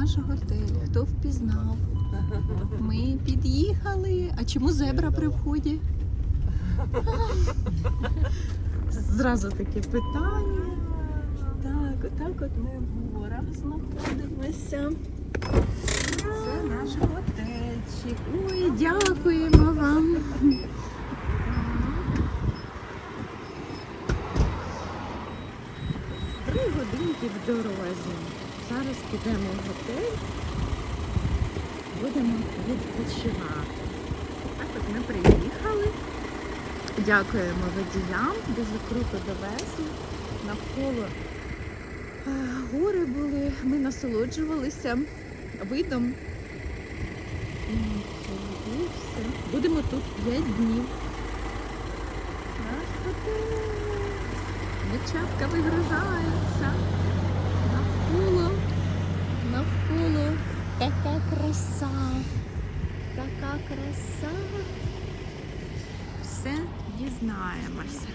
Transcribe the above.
наш готель. Хто впізнав? Ми під'їхали. А чому зебра при вході? Зразу таке питання. Так, отак от ми в горах знаходимося. Це наш готельчик. Ой, дякуємо вам. Три годинки в дорозі. Зараз підемо в готель. Будемо відпочивати. Так от ми приїхали. Дякуємо водіям, дуже круто довезли. Навколо е, гори були, ми насолоджувалися видом. Все. Будемо тут 5 днів. Дівчатка вигружаються. Навколо, навколо така краса. Така краса. Все дізнаємося.